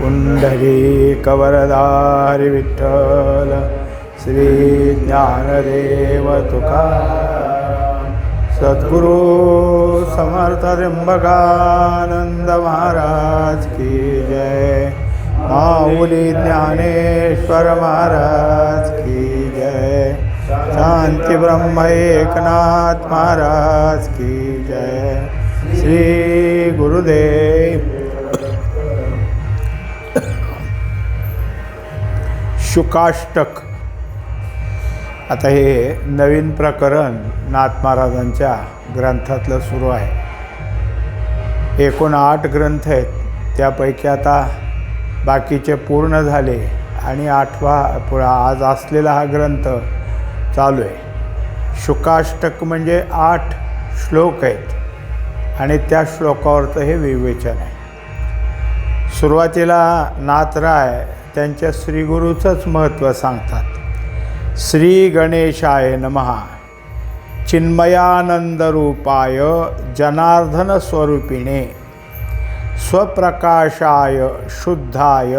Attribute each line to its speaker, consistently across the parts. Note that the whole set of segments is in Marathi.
Speaker 1: पुंडरी कवरदारी विठ्ठल श्री ज्ञानदेव तुका सद्गुरु समर्थ त्र्यंबकानंद महाराज की जय। माऊली ज्ञानेश्वर महाराज की जय। शांती ब्रह्म एकनाथ महाराज की जय। श्री गुरुदेव शुकाष्टक. आता हे नवीन प्रकरण नाथ महाराजांच्या ग्रंथातलं सुरू आहे. एकूण आठ ग्रंथ आहेत. त्यापैकी आता बाकीचे पूर्ण झाले आणि आठवा पु- आज असलेला हा ग्रंथ चालू आहे. शुकाष्टक म्हणजे आठ श्लोक आहेत. आणि त्या श्लोकावरचं हे विवेचन आहे. सुरुवातीला नाथराय त्यांच्या श्रीगुरूचंच महत्त्व सांगतात. श्री गणेशाय नमहा चिन्मयानंदरूपाय जनार्दन स्वरूपिणे स्वप्रकाशाय शुद्धाय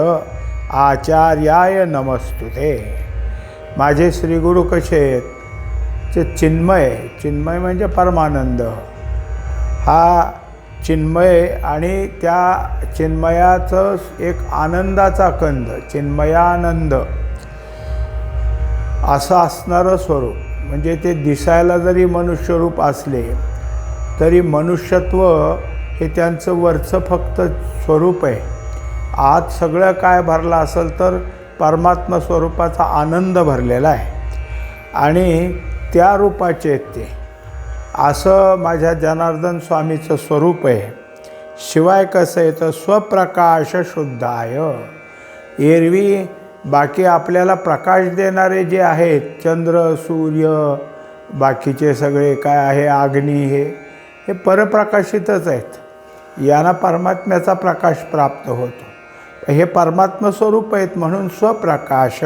Speaker 1: आचार्याय नमस्तुते. माझे श्रीगुरू कसे आहेत? ते चिन्मय चिन्मय म्हणजे परमानंद. हा चिन्मय आणि त्या चिन्मयाचं एक आनंदाचा कंद चिन्मयानंद. असं असणारं स्वरूप. म्हणजे ते दिसायला जरी मनुष्यरूप असले तरी मनुष्यत्व हे त्यांचं वरचं फक्त स्वरूप आहे. आत सगळं काय भरलं असेल तर परमात्मा स्वरूपाचा आनंद भरलेला आहे. आणि त्या रूपाचे आहेत ते असं माझ्या जनार्दन स्वामीचं स्वरूप आहे. शिवाय कसं आहे तर स्वप्रकाश शुद्धाय. एरवी बाकी आपल्याला प्रकाश देणारे जे आहेत चंद्र सूर्य बाकीचे सगळे काय आहे अग्नी हे हे परप्रकाशितच आहेत. यांना परमात्म्याचा प्रकाश प्राप्त होतो. हे परमात्म स्वरूप आहेत म्हणून स्वप्रकाश.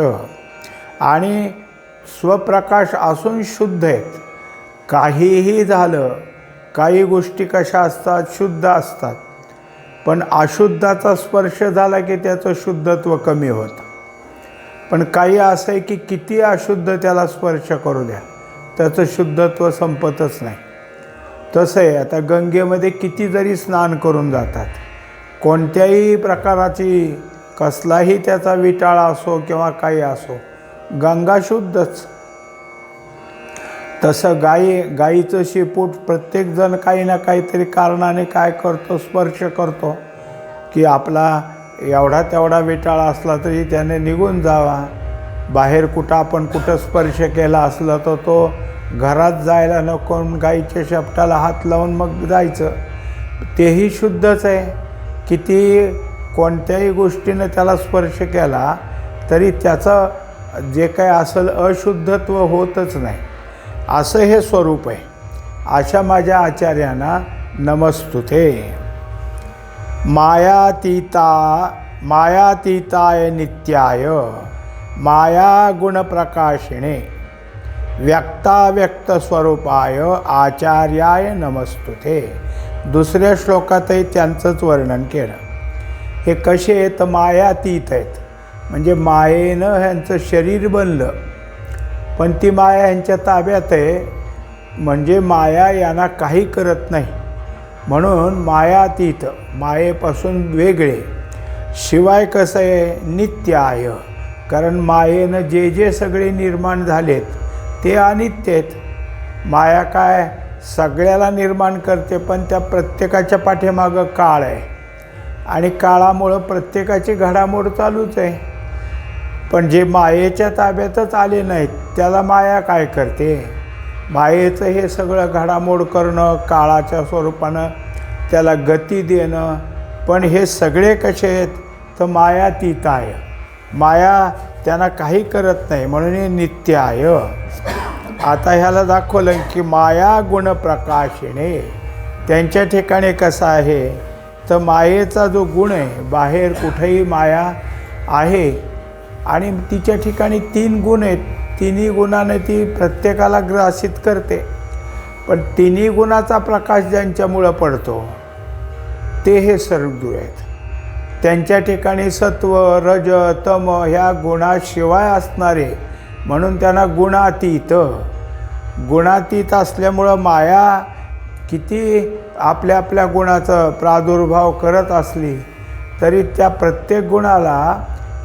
Speaker 1: आणि स्वप्रकाश असून शुद्ध आहेत. काहीही झालं काही गोष्टी कशा असतात? शुद्ध असतात. पण अशुद्धाचा स्पर्श झाला की त्याचं शुद्धत्व कमी होतं. पण काही असं आहे की किती अशुद्ध त्याला स्पर्श करू द्या त्याचं शुद्धत्व संपतच नाही. तसं आहे आता गंगेमध्ये किती जरी स्नान करून जातात कोणत्याही प्रकाराची कसलाही त्याचा विटाळा असो किंवा काही असो गंगा शुद्धच. तसं गाई गाईचं शेपूट प्रत्येकजण काही ना काहीतरी कारणाने काय करतो स्पर्श करतो की आपला एवढा तेवढा विटाळा असला तरी त्याने निघून जावा. बाहेर कुठं आपण कुठं स्पर्श केला असला तर तो घरात जायला नको गाईच्या शेपटाला हात लावून मग जायचं. तेही शुद्धच आहे. किती कोणत्याही गोष्टीनं त्याला स्पर्श केला तरी त्याचं जे काय असेल अशुद्धत्व होतच नाही. असं हे स्वरूप आहे. अशा माझ्या आचार्यांना नमस्तुते. मायातीता मायातीताय नित्याय माया गुणप्रकाशिणे व्यक्ताव्यक्त स्वरूपाय आचार्याय नमस्तुते. दुसऱ्या श्लोकातही त्यांचंच वर्णन केलं. हे कसे आहेत? मायातीत आहेत. म्हणजे मायेनं ह्यांचं शरीर बनलं. पण ती माया ह्यांच्या ताब्यात आहे. म्हणजे माया यांना काही करत नाही. म्हणून मायातीत मायेपासून वेगळे. शिवाय कसं आहे? नित्य आहे. कारण मायेनं जे जे सगळे निर्माण झालेत ते अनित्य आहेत. माया काय सगळ्याला निर्माण करते पण त्या प्रत्येकाच्या पाठीमागं काळ आहे. आणि काळामुळं प्रत्येकाची घडामोड चालूच आहे. पण जे मायेच्या ताब्यातच आले नाहीत त्याला माया काय करते? मायेचं हे सगळं घडामोड करणं काळाच्या स्वरूपानं त्याला गती देणं पण हे सगळे कसे आहेत? तर माया तीत आहे माया त्यांना काही करत नाही म्हणून हे नित्य आहे आता ह्याला दाखवलं की माया गुणप्रकाशिणे. त्यांच्या ठिकाणी कसं आहे? तर मायेचा जो गुण आहे बाहेर कुठेही माया आहे आणि तिच्या ठिकाणी तीन गुण आहेत. तिन्ही गुणाने ती प्रत्येकाला ग्रासित करते. पण तिन्ही गुणाचा प्रकाश ज्यांच्यामुळं पडतो ते हे सर्वदूर आहेत. त्यांच्या ठिकाणी सत्व रज तम ह्या गुणाशिवाय असणारे म्हणून त्यांना गुणातीत. गुणातीत असल्यामुळं माया किती आपल्या आपल्या गुणाचा प्रादुर्भाव करत असली तरी त्या प्रत्येक गुणाला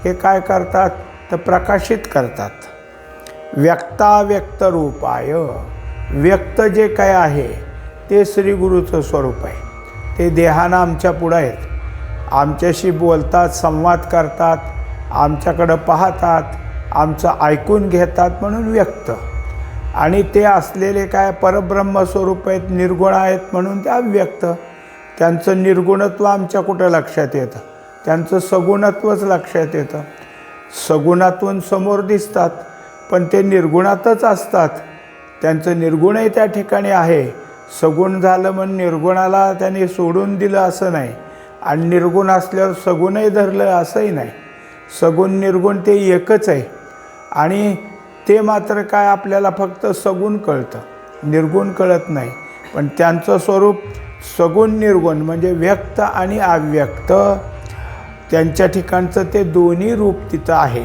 Speaker 1: हे काय करतात? तर प्रकाशित करतात. व्यक्ताव्यक्त रूपाय व्यक्त जे काय आहे ते श्री गुरुचं स्वरूप आहे. ते देहानं आमच्या पुढं आहेत. आमच्याशी बोलतात संवाद करतात आमच्याकडं पाहतात आमचं ऐकून घेतात म्हणून व्यक्त. आणि ते असलेले काय परब्रह्म स्वरूप आहेत निर्गुण आहेत म्हणून ते अव्यक्त. त्यांचं निर्गुणत्व आमच्या कुठं लक्षात येतं? त्यांचं सगुणत्वच लक्षात येतं. सगुणातून समोर दिसतात पण ते निर्गुणातच असतात. त्यांचं निर्गुणही त्या ठिकाणी आहे. सगुण झालं म्हणून निर्गुणाला त्यांनी सोडून दिलं असं नाही. आणि निर्गुण असल्यावर सगुणही धरलं असंही नाही. सगुण निर्गुण ते एकच आहे. आणि ते मात्र काय आपल्याला फक्त सगुण कळतं. निर्गुण कळत नाही. पण त्यांचं स्वरूप सगुण निर्गुण म्हणजे व्यक्त आणि अव्यक्त त्यांच्या ठिकाणचं ते दोन्ही रूप तिथं आहे.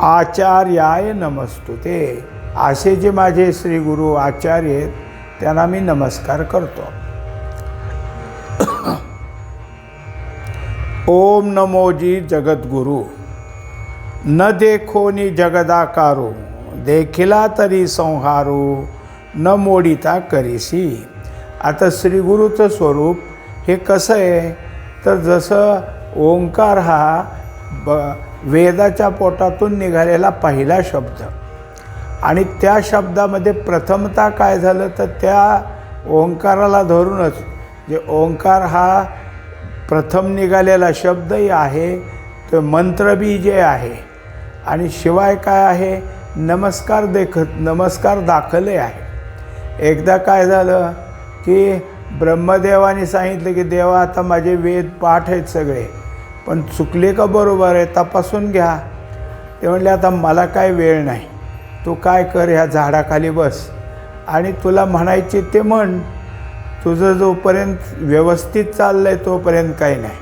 Speaker 1: आचार्याय नमस्तु ते असे जे माझे श्री गुरु आचार्य आहेत त्यांना मी नमस्कार करतो. ओम नमोजी जगद्गुरु. न देखोनी जगदाकारो. देखिला तरी संहारो. न मोडिता करीसी. आता श्रीगुरूचं स्वरूप हे कसं आहे? तर जसं ओंकार हा ब वेदाच्या पोटातून निघालेला पहिला शब्द. आणि त्या शब्दामध्ये प्रथमता काय झालं तर त्या ओंकाराला धरूनच जे ओंकार हा प्रथम निघालेला शब्दही आहे तो मंत्रबी जे आहे. आणि शिवाय काय आहे? नमस्कार देखत नमस्कार दाखले आहे. एकदा काय झालं की ब्रह्मदेवाने सांगितलं की देवा आता माझे वेद पाठ आहेत सगळे. पण चुकले का बरोबर आहे तपासून घ्या. ते म्हणले आता मला काय वेळ नाही. तू काय कर ह्या झाडाखाली बस. आणि तुला म्हणायचे ते म्हण तुझं जोपर्यंत व्यवस्थित चाललं आहे तोपर्यंत काही नाही.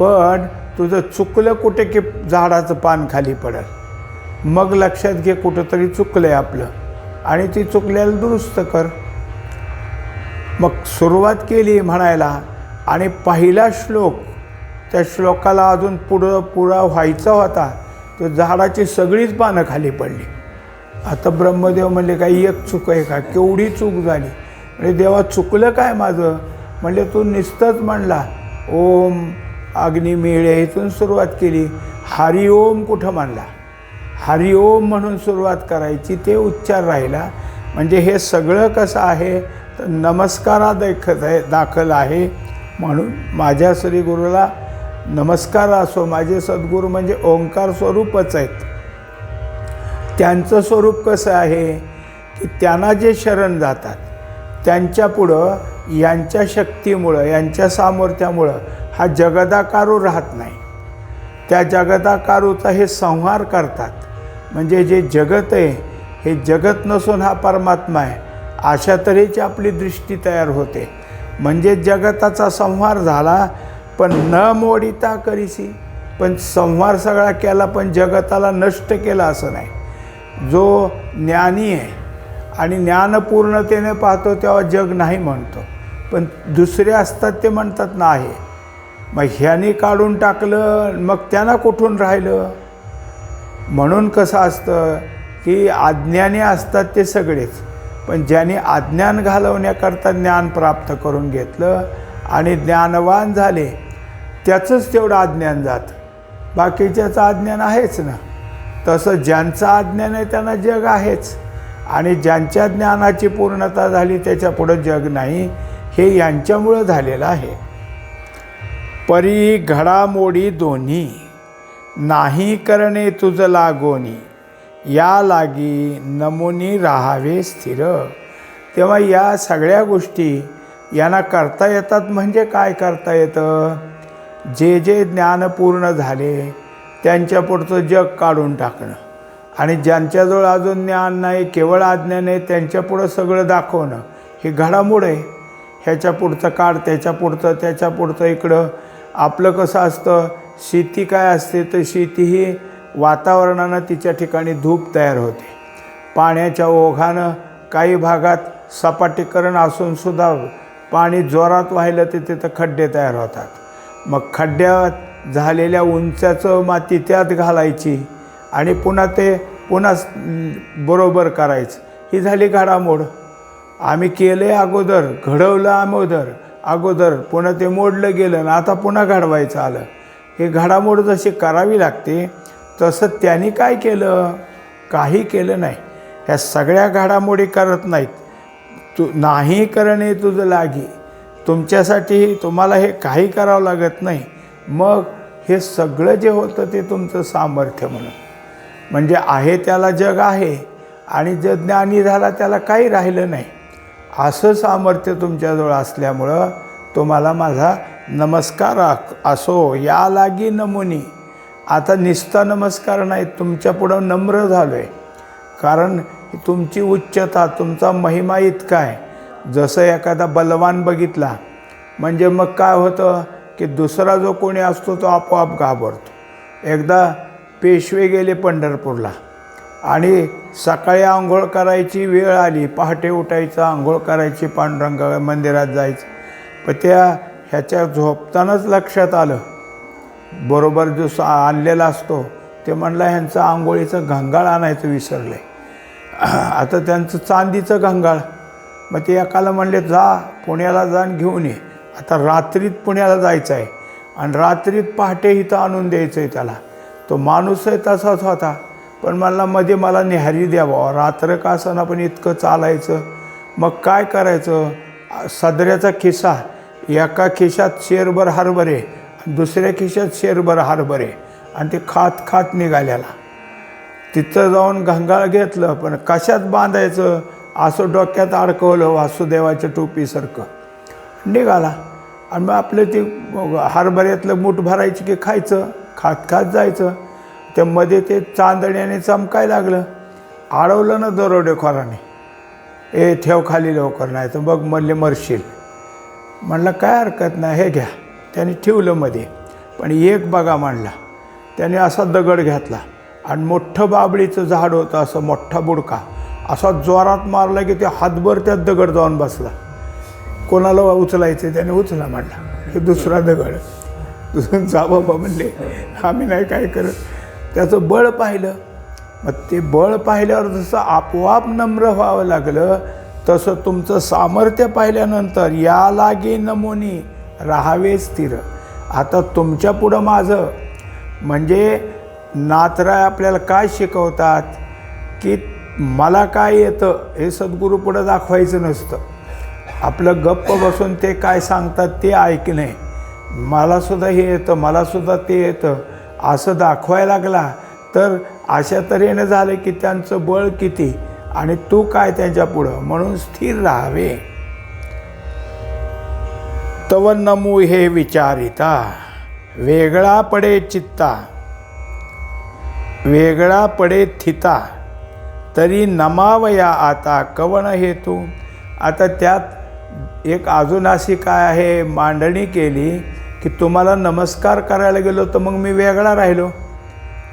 Speaker 1: पण तुझं चुकलं कुठे की झाडाचं पान खाली पडेल? मग लक्षात घे कुठंतरी चुकलं आहे आपलं. आणि ती चुकल्याला दुरुस्त कर. मग सुरुवात केली म्हणायला. आणि पहिला श्लोक त्या श्लोकाला अजून पुढं पुरा व्हायचा होता तो झाडाची सगळीच पानं खाली पडली. आता ब्रह्मदेव म्हणले काही एक चूक आहे का? केवढी चूक झाली? म्हणजे देवा चुकलं काय माझं? म्हणले तू निस्तच म्हणला ओम अग्निमिळे इथून सुरुवात केली हरिओम कुठं म्हणला हरिओम म्हणून सुरुवात करायची ते उच्चार राहिला. म्हणजे हे सगळं कसं आहे? तर नमस्कारा आहे दाखल आहे म्हणून माझ्या श्री गुरुला नमस्कार असो माझे सद्गुरू म्हणजे ओंकार स्वरूपच आहेत. त्यांचं स्वरूप कसं आहे? की त्यांना जे शरण जातात त्यांच्यापुढं यांच्या शक्तीमुळं यांच्या सामर्थ्यामुळं हा जगदाकारू राहत नाही. त्या जगदाकारूचा हे संहार करतात. म्हणजे जे जगत आहे हे जगत नसून हा परमात्मा आहे. अशा तऱ्हेची आपली दृष्टी तयार होते. म्हणजे जगताचा संहार झाला पण न मोडिता करीसी. पण संहार सगळा केला पण जगताला नष्ट केला असं नाही. जो ज्ञानी आहे आणि ज्ञानपूर्णतेने पाहतो तेव्हा जग नाही म्हणतो. पण दुसरे असतात ते म्हणतात नाही. मग ह्यानी काढून टाकलं मग त्यांना कुठून राहिलं? म्हणून कसं असतं की अज्ञानी असतात ते सगळेच. पण ज्यांनी अज्ञान घालवण्याकरता ज्ञान प्राप्त करून घेतलं आणि ज्ञानवान झाले त्याचंच तेवढं अज्ञान जातं. बाकीच्याचं अज्ञान आहेच ना. तसं ज्यांचं अज्ञान आहे त्यांना जग आहेच. आणि ज्यांच्या ज्ञानाची पूर्णता झाली त्याच्या पुढं जग नाही हे यांच्यामुळं झालेलं आहे. परी घडामोडी दोन्ही. नाही करणे तुझं लागोनी. या लागी नमुनी राहावे स्थिर. तेव्हा या सगळ्या गोष्टी यांना करता येतात म्हणजे काय करता येतं? जे जे ज्ञान पूर्ण झाले त्यांच्या पुढचं जग काढून टाकणं. आणि ज्यांच्याजवळ अजून ज्ञान नाही केवळ आज्ञा नाही त्यांच्या पुढं सगळं दाखवणं हे घडामोड आहे. ह्याच्या पुढचं काढ त्याच्या पुढचं त्याच्या पुढचं इकडं. आपलं कसं असतं? शेती काय असते? तर शेती ही वातावरणानं तिच्या ठिकाणी धूप तयार होते. पाण्याच्या ओघानं काही भागात सपाटीकरण असूनसुद्धा पाणी जोरात वाहिलं तर तिथं खड्डे तयार होतात. मग खड्ड्यात झालेल्या उंचाचं माती त्यात घालायची आणि पुन्हा ते पुन्हा बरोबर करायचं. ही झाली घडामोड. आम्ही केले अगोदर घडवलं अगोदर अगोदर पुन्हा ते मोडलं गेलं आणि आता पुन्हा घडवायचं आलं. हे घडामोड जशी करावी लागते तसं त्यांनी काय केलं? काही केलं नाही. ह्या सगळ्या घडामोडी करत नाहीत. तू नाही करणे तुझं लागी. तुमच्यासाठी तुम्हाला हे काही करावं लागत नाही. मग हे सगळं जे होतं ते तुमचं सामर्थ्य म्हणून. म्हणजे आहे त्याला जग आहे आणि जे ज्ञानी झाला त्याला काही राहिलं नाही. असं सामर्थ्य तुमच्याजवळ असल्यामुळं तुम्हाला माझा नमस्कार असो या लागी नमुनी. आता निस्ता नमस्कार नाही तुमच्या पुढं नम्र झालो आहे कारण तुमची उच्चता तुमचा महिमा इतका आहे. जसं एखादा बलवान बघितला म्हणजे मग काय होतं की दुसरा जो कोणी असतो तो आपोआप घाबरतो. एकदा पेशवे गेले पंढरपूरला आणि सकाळी आंघोळ करायची वेळ आली पहाटे उठायचं आंघोळ करायची पांडुरंग मंदिरात जायचं. पण त्या ह्याच्या झोपतानाच लक्षात आलं. बरोबर जो सा आणलेला असतो ते म्हणला ह्यांचं आंघोळीचं घंगाळ आणायचं विसरलं. आता त्यांचं चांदीचं घंगाळ मग ते एकाला म्हणले जा पुण्याला जाऊन घेऊन ये. आता रात्रीत पुण्याला जायचं आहे आणि रात्रीत पहाटे इथं आणून द्यायचं आहे त्याला. तो माणूसही तसाच होता. पण मला मध्ये मला निहारी द्यावा. रात्र का असताना पण इतकं चालायचं? मग काय करायचं? सदऱ्याचा खिसा एका खिशात शेरभर हरभरे आणि दुसऱ्या खिशात शेरभर हरभरे. आणि ते खात खात निघाल्याला तिथं जाऊन घंगाळ घेतलं पण कशात बांधायचं? असं डोक्यात अडकवलं वासुदेवाच्या टोपीसारखं. निघाला. आणि मग आपलं ते हरभऱ्यातलं मूठ भरायची की खायचं? खात खात जायचं. त्या मध्ये ते चांदण्याने चमकाय लागलं. आडवलं ना दरोडेखोराने. ए ठेव खाली लवकर नाही तर बघ म्हणले मरशील. म्हणलं काय हरकत नाही हे घ्या. त्याने ठेवलं मध्ये. पण एक बघा मांडला. त्याने असा दगड घातला. आणि मोठं बाबळीचं झाड होतं असं मोठा बुडका. असा जोरात मारला की ते हातभर त्यात दगड जाऊन बसला. कोणाला उचलायचं त्याने उचला मांडला हे दुसरा दगड. दुसरं जा बाबा म्हणले आम्ही नाही काय करत. त्याचं बळ पाहिलं. मग ते बळ पाहिल्यावर जसं आपोआप नम्र व्हावं लागलं तसं तुमचं सामर्थ्य पाहिल्यानंतर या लागे नमोनी राहावे स्थिर. आता तुमच्या पुढं माझं. म्हणजे नातराय आपल्याला काय शिकवतात? की मला काय येतं हे सद्गुरू पुढं दाखवायचं नसतं. आपलं गप्प बसून ते काय सांगतात ते ऐकणे. मलासुद्धा हे येतं मलासुद्धा ते येतं. असं दाखवायला लागला तर अशा तऱ्हेनं झालं की त्यांचं बळ किती आणि तू काय त्यांच्या पुढं? म्हणून स्थिर राहावे. तव नमू हे विचारिता वेगळा पडे चित्ता वेगळा पडे थिता. तरी नमावया आता कवण हेतू? आता त्यात एक अजून अशी काय आहे मांडणी केली की तुम्हाला नमस्कार करायला गेलो तर मग मी वेगळा राहिलो.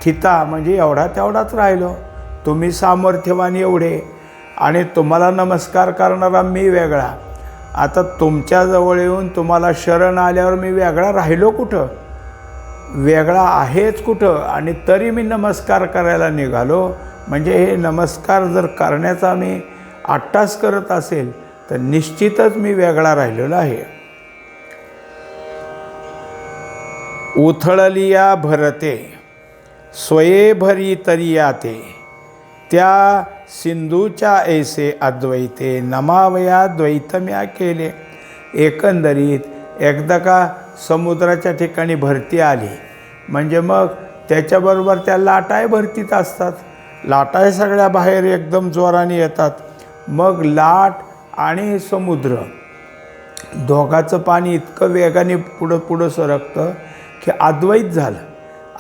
Speaker 1: थिता म्हणजे एवढा तेवढाच राहिलो. तुम्ही सामर्थ्यवान एवढे आणि तुम्हाला नमस्कार करणारा मी वेगळा. आता तुमच्याजवळ येऊन तुम्हाला शरण आल्यावर मी वेगळा राहिलो कुठं? वेगळा आहेच कुठं? आणि तरी मी नमस्कार करायला निघालो. म्हणजे हे नमस्कार जर करण्याचा मी आट्टास करत असेल तर निश्चितच मी वेगळा राहिलेलो आहे. उथळलिया भरते स्वये भरी तरिया ते त्या सिंधूच्या ऐसे अद्वैते नमावया द्वैतम्या केले. एकंदरीत एकदा का समुद्राच्या ठिकाणी भरती आली म्हणजे मग त्याच्याबरोबर त्या लाटाय भरतीत असतात. लाटाय सगळ्या बाहेर एकदम जोराने येतात. मग लाट आणि समुद्र. दोघाचं पाणी इतकं वेगाने पुढं पुढं सरकतं की अद्वैत झालं.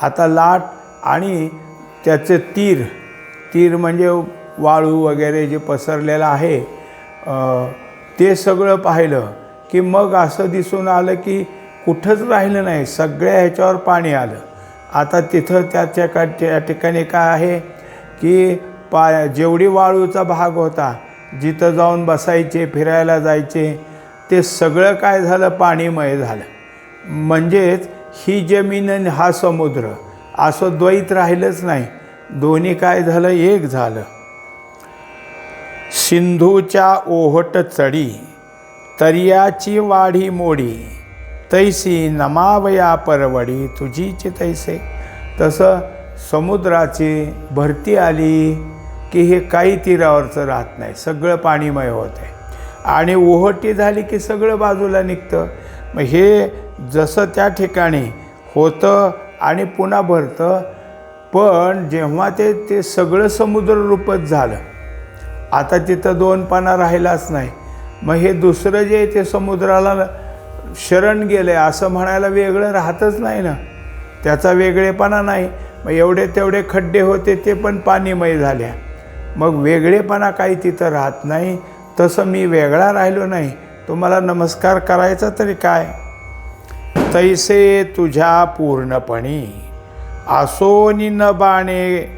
Speaker 1: आता लाट आणि त्याचे तीर तीर म्हणजे वाळू वगैरे जे पसरलेलं आहे ते सगळं पाहिलं की मग असं दिसून आलं की कुठंच राहिलं नाही सगळ्या ह्याच्यावर पाणी आलं. आता तिथं त्याच्या का त्या ठिकाणी काय आहे? की पा जेवढी वाळूचा भाग होता जिथं जाऊन बसायचे फिरायला जायचे ते सगळं काय झालं? पाणीमय झालं. म्हणजेच ही जमीन आणि हा समुद्र असं द्वैत राहिलंच नाही. दोन्ही काय झालं? एक झालं. सिंधूच्या ओहट चढी तर्याची वाढी मोडी तैसी नमावया परवडी तुझीची तैसे. तसं समुद्राची भरती आली की हे काही तीरावरचं राहत नाही. सगळं पाणीमय होत. आहे आणि ओहटी झाली की सगळं बाजूला निघतं. मग हे जसं त्या ठिकाणी होतं आणि पुन्हा भरतं पण जेव्हा ते ते सगळं समुद्र रूपच झालं. आता तिथं दोन पाना राहिलाच नाही. मग हे दुसरं जे आहे ते समुद्राला शरण गेलं आहे असं म्हणायला वेगळं राहतच नाही ना. त्याचा वेगळेपणा नाही. मग एवढे तेवढे खड्डे होते ते पण पाणीमय झाल्या. मग वेगळेपणा काही तिथं राहत नाही. तसं मी वेगळा राहिलो नाही. तुम्हाला नमस्कार करायचा तरी काय? तैसे तुझ्या पूर्णपणी. आसोनी न बाणे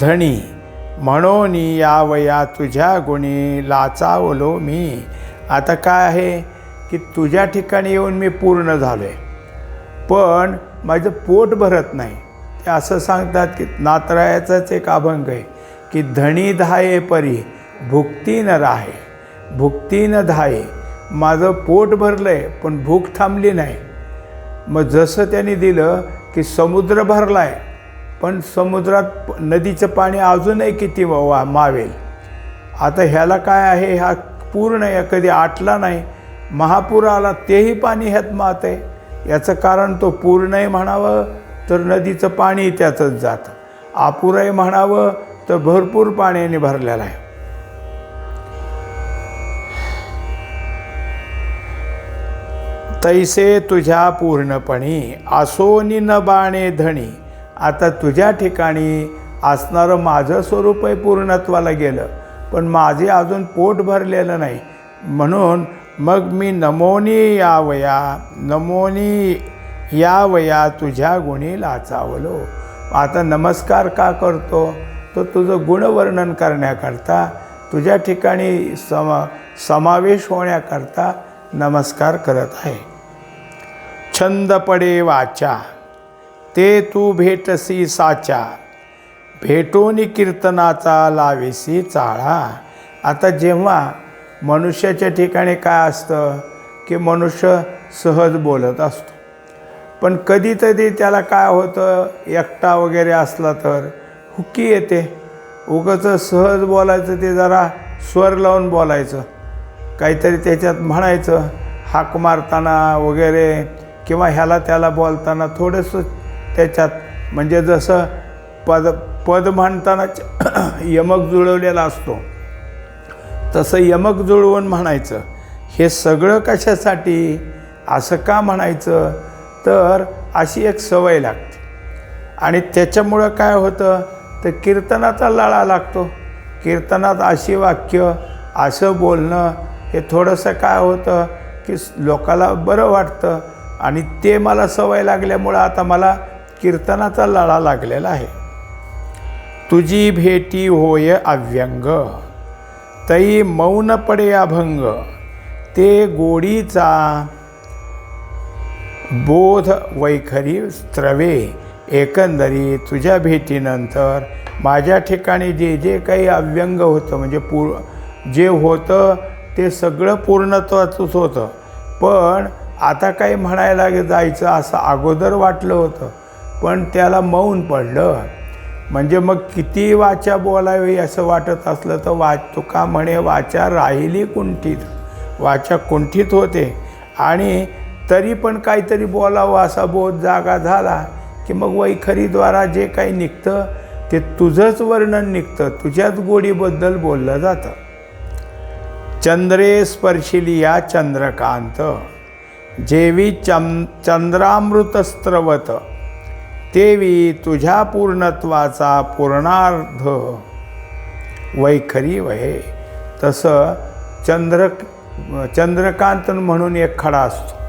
Speaker 1: धणी. म्हणून यावया तुझ्या गुणी लाचावलो मी. आता काय आहे? की तुझ्या ठिकाणी येऊन मी पूर्ण झालो आहे पण माझं पोट भरत नाही. असं सांगतात की नातरायाचाच एक अभंग आहे की धणी धाये परी भुक्ती न राहे भुक्ती न धाये. माझं पोट भरलं आहे पण भूक थांबली नाही. मग जसं त्यांनी दिलं की समुद्र भरला आहे पण समुद्रात नदीचं पाणी अजूनही किती वा वा- मावेल. आता ह्याला काय आहे? हा पूर्ण या कधी आटला नाही. महापूर आला तेही पाणी ह्यात मात आहे. याचं कारण तो पूर्णही म्हणावं तर नदीचं पाणी त्यातच जातं. अपुरं म्हणावं तर भरपूर पाण्याने भरलेलं आहे. तैसे तुझ्या पूर्णपणी आसोनी न बाणे धणी. आता तुझ्या ठिकाणी असणारं माझं स्वरूपही पूर्णत्वाला गेलं पण माझे अजून पोट भरलेलं नाही. म्हणून मग मी नमोनी यावया नमोनी या वया तुझ्या गुणी लाचावलो. आता नमस्कार का करतो? तो तुझं गुणवर्णन करण्याकरता तुझ्या ठिकाणी समा समावेश होण्याकरता नमस्कार करत आहे. छंद पडे वाचा ते तू भेटसी साचा. भेटोनी कीर्तनाचा लावेसी चाळा. आता जेव्हा मनुष्याच्या ठिकाणी काय असतं की मनुष्य सहज बोलत असतो. पण कधीतरी त्याला काय होतं एकटा वगैरे असला तर हुकी येते. उगाच सहज बोलायचं ते जरा स्वर लावून बोलायचं. काहीतरी त्याच्यात म्हणायचं हाक मारताना वगैरे किंवा ह्याला त्याला बोलताना थोडंसं त्याच्यात म्हणजे जसं पद पद म्हणताना यमक जुळवलेला असतो. तसं यमक जुळवून म्हणायचं हे सगळं कशासाठी? असं का म्हणायचं? तर अशी एक सवय लागते. आणि त्याच्यामुळं काय होतं? तर कीर्तनाचा लळा लागतो. कीर्तनात अशी वाक्य असं बोलणं हे थोडंसं काय होतं? की लोकाला बरं वाटतं. आणि ते मला सवय लागल्यामुळं आता मला कीर्तनाचा लळा लागलेला आहे. तुझी भेटी होय अव्यंग. तई मौन पडे अभंग. ते गोडीचा बोध वैखरी स्त्रवे एकंदरी तुझ्या भेटीनंतर. माझ्या ठिकाणी जे जे काही अव्यंग होतं म्हणजे पूर जे होतं ते सगळं पूर्णत्वाचंच होतं. पण आता काही म्हणायला जायचं असं अगोदर वाटलं होतं. पण त्याला मौन पडलं. म्हणजे मग किती वाचा बोलावी असं वाटत असलं तर वाच तुका म्हणे वाचा राहिली कुंठीत. वाचा कुंठीत होते. आणि तरी पण काहीतरी बोलावं असा बोध जागा झाला की मग वैखरीद्वारा जे काही निघतं ते तुझंच वर्णन निघतं. तुझ्याच गोडीबद्दल बोललं जातं. चंद्रे स्पर्शिलिया चंद्रकांत. जेवी चम चंद्रामृतस्त्रवत. तेवी तुझ्या पूर्णत्वाचा पूर्णार्ध. वैखरी वहे. तसं चंद्र चंद्रकांत म्हणून एक खडा असतो.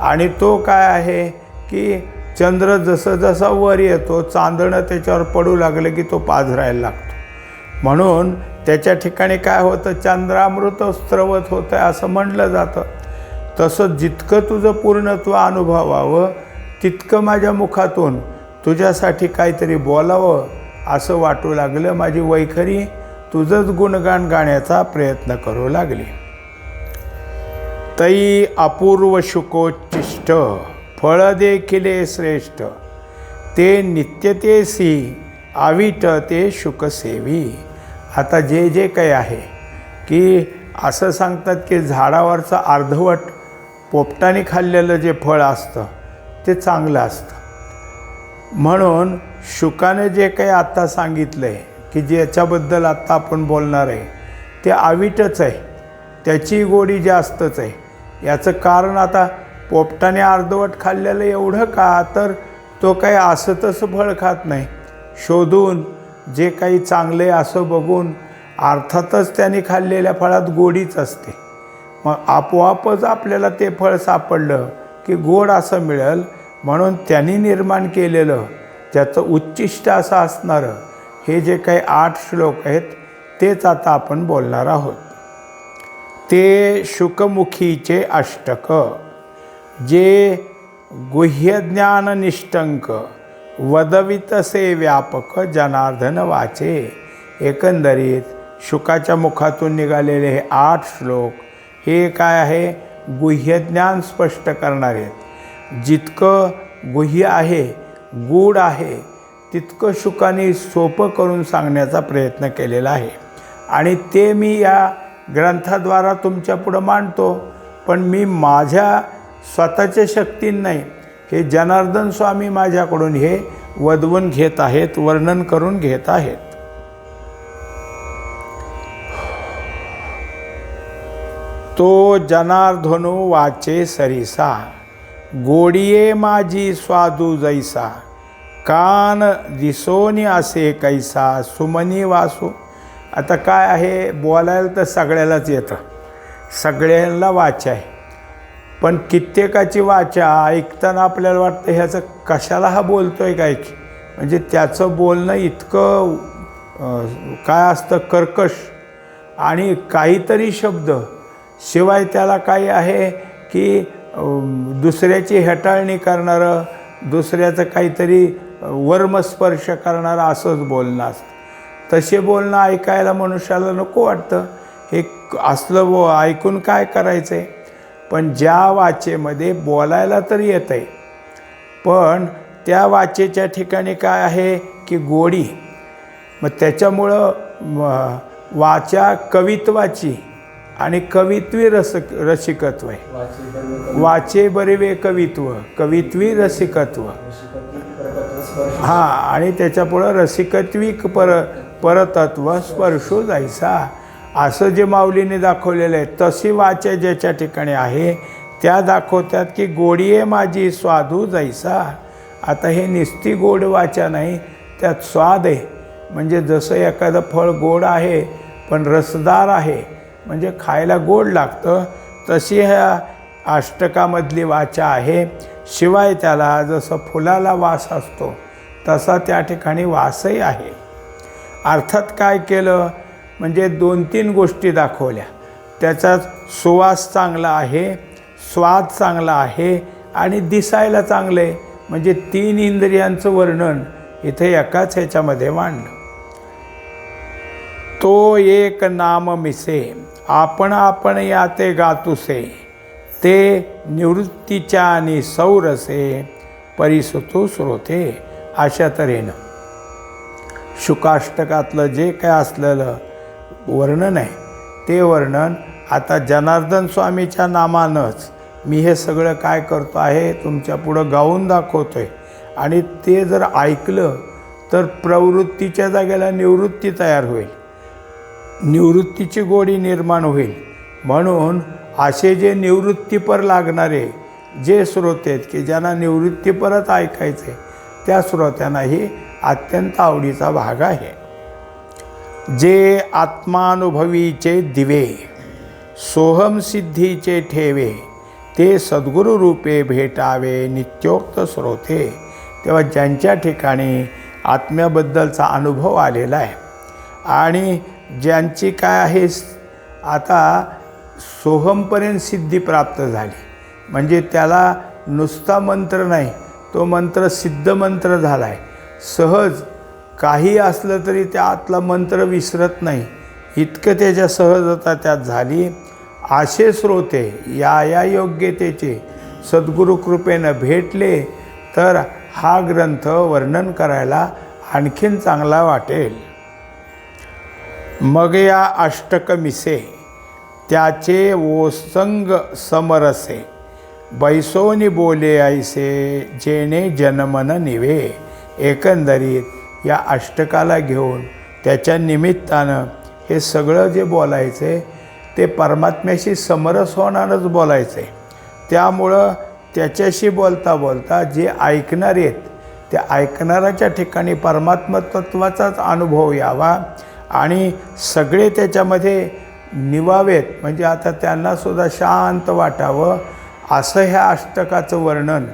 Speaker 1: आणि तो काय आहे की चंद्र जसं जसा वर येतो चांदणं त्याच्यावर पडू लागलं की तो पाझरायला लागतो. म्हणून त्याच्या ठिकाणी काय होतं? चंद्रामृत स्त्रवत होतं असं म्हटलं जातं. तसं जितकं तुझं पूर्णत्व अनुभवावं तितकं माझ्या मुखातून तुझ्यासाठी काहीतरी बोलावं असं वाटू लागलं माझी वैखरी. तुझंच गुणगान गाण्याचा प्रयत्न करू लागली. तई अपूर्व शुकोच्चिष्ट फळ देखिले श्रेष्ठ. ते नित्यतेसी आविट ते शुकसेवी. आता जे जे काही आहे की असं सांगतात की झाडावरचं अर्धवट पोपटाने खाल्लेलं जे फळ असतं ते चांगलं असतं. म्हणून शुकाने जे काही आत्ता सांगितलं आहे की ज्याच्याबद्दल आत्ता आपण बोलणार आहे ते आविटच आहे. त्याची गोडी जास्तच आहे. याचं कारण आता पोपटाने अर्धवट खाल्लेलं एवढं का? तर तो काही असं तसं फळ खात नाही. शोधून जे काही चांगले असं बघून अर्थातच त्याने खाल्लेल्या फळात गोडीच असते. मग आपोआपच आपल्याला ते फळ सापडलं की गोड असं मिळेल म्हणून त्यांनी निर्माण केलेलं त्याचं उच्चिष्ट असं असणारं हे जे काही आठ श्लोक आहेत तेच आता आपण बोलणार आहोत. ते शुकमुखीचे अष्टक जे गुह्यज्ञाननिष्टंक वदवितसे व्यापक जनार्दन वाचे. एकंदरीत शुकाच्या मुखातून निघालेले हे आठ श्लोक हे काय आहे? गुह्यज्ञान स्पष्ट करणारे आहेत. जितकं गुह्य आहे गूढ आहे तितकं शुकाने सोपं करून सांगण्याचा प्रयत्न केलेला आहे. आणि ते मी या ग्रंथाद्वारा तुमच्या पुढं मांडतो पण मी माझ्या स्वतःच्या शक्तीन नाही. हे जनार्दन स्वामी माझ्याकडून हे वदवून घेत आहेत वर्णन करून घेत आहेत. तो जनार्दनो वाचे सरिसा गोडिये माझी स्वादू जैसा कान दिसोनी असे कैसा सुमनी वासू आता काय आहे? बोलायला तर सगळ्यालाच येतं. सगळ्यांना वाचा आहे. पण कित्येकाची वाचा ऐकताना आपल्याला वाटतं ह्याचं कशाला हा बोलतो आहे काय की? म्हणजे त्याचं बोलणं इतकं काय असतं? कर्कश. आणि काहीतरी शब्द. शिवाय त्याला काही आहे की दुसऱ्याची हेटाळणी करणारं दुसऱ्याचं काहीतरी वर्मस्पर्श करणारं असंच बोलणं असतं. तसे बोलणं ऐकायला मनुष्याला नको वाटतं. हे असलं बो ऐकून काय करायचं आहे पण ज्या वाचेमध्ये बोलायला तर येतं आहे पण त्या वाचेच्या ठिकाणी काय आहे की गोडी. मग त्याच्यामुळं वाचा कवित्वाची आणि कवित्वी रस रसिकत्व आहे. वाचे बरेवे कवित्व कवित्वी रसिकत्व. हां आणि त्याच्यापुढं रसिकत्विक पर परतत्व स्पर्शो जायचा. असं जे माऊलीने दाखवलेलं आहे तशी वाचा ज्याच्या ठिकाणी आहे त्या दाखवतात की गोडी आहे माझी स्वादू जायचा आता हे निस्ती गोड वाचा नाही त्यात स्वाद आहे. म्हणजे जसं एखादं फळ गोड आहे पण रसदार आहे म्हणजे खायला गोड लागतं तशी ह्या अष्टकामधली वाचा आहे. शिवाय त्याला जसं फुलाला वास असतो तसा त्या ठिकाणी वासही आहे. अर्थात काय केलं? म्हणजे दोन तीन गोष्टी दाखवल्या. त्याचा सुवास चांगला आहे स्वाद चांगला आहे आणि दिसायला चांगलं आहे. म्हणजे तीन इंद्रियांचं वर्णन इथे एकाच ह्याच्यामध्ये मांडलं. तो एक नाम मिसे आपण आपण या ते गातुसे ते निवृत्तीच्या आणि सौरसे परिसुतू स्रोते अशा तऱ्हेनं. शुकाष्टकातलं जे काय असलेलं वर्णन आहे ते वर्णन आता जनार्दन स्वामीच्या नामानंच मी हे सगळं काय करतो आहे तुमच्या पुढं गाऊन दाखवतो आहे आणि ते जर ऐकलं तर प्रवृत्तीच्या जागेला निवृत्ती तयार होईल. निवृत्तीची गोडी निर्माण होईल. म्हणून असे जे निवृत्तीपर लागणारे जे श्रोते आहेत की ज्यांना निवृत्तीपरच ऐकायचे त्या श्रोत्यांनाही अत्यंत आवडीचा भाग आहे. जे आत्मानुभवीचे दिवे सोहम सिद्धीचे ठेवे ते सद्गुरू रूपे भेटावे नित्योक्त स्रोते. तेव्हा ज्यांच्या ठिकाणी आत्म्याबद्दलचा अनुभव आलेला आहे आणि ज्यांची काय आहे आता सोहमपर्यंत सिद्धी प्राप्त झाली. म्हणजे त्याला नुसता मंत्र नाही तो मंत्र सिद्ध मंत्र झाला आहे सहज. काही असलं तरी त्या आतला मंत्र विसरत नाही. इतकं त्याच्या सहजता त्यात झाली. असे स्रोते या या योग्यतेचे सद्गुरुकृपेनं भेटले तर हा ग्रंथ वर्णन करायला आणखीन चांगला वाटेल. मग या अष्टकमिसे त्याचे ओसंग समरसे बैसोनी बोले ऐसे जेणे जनमन निवे. एकंदरीत या अष्टकाला घेऊन त्याच्या निमित्तानं हे सगळं जे बोलायचं आहे ते परमात्म्याशी समरस होणारच बोलायचं. आहे त्यामुळं त्याच्याशी बोलता बोलता जे ऐकणारे आहेत त्या ऐकणाऱ्याच्या ठिकाणी परमात्म तत्वाचाच अनुभव यावा आणि सगळे त्याच्यामध्ये निवावेत. म्हणजे आता त्यांनासुद्धा शांत वाटावं असं ह्या अष्टकाचं वर्णन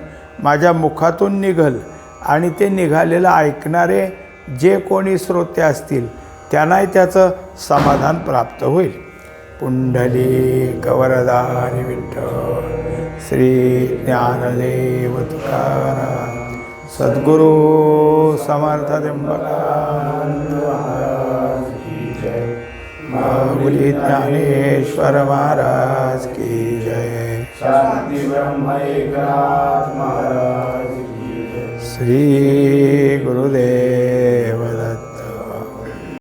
Speaker 1: माझ्या मुखातून निघल. आणि ते निघालेलं ऐकणारे जे कोणी श्रोते असतील त्यांनाही त्याचं समाधान प्राप्त होईल. पुंडली कवरदारी विठ्ठल श्री ज्ञानदेव तुकाराम सद्गुरू समर्थ जय. माऊली ज्ञानेश्वर महाराज की जय.
Speaker 2: शांती ब्रह्म महाराज. की जय.
Speaker 1: श्री गुरुदेव दत्त।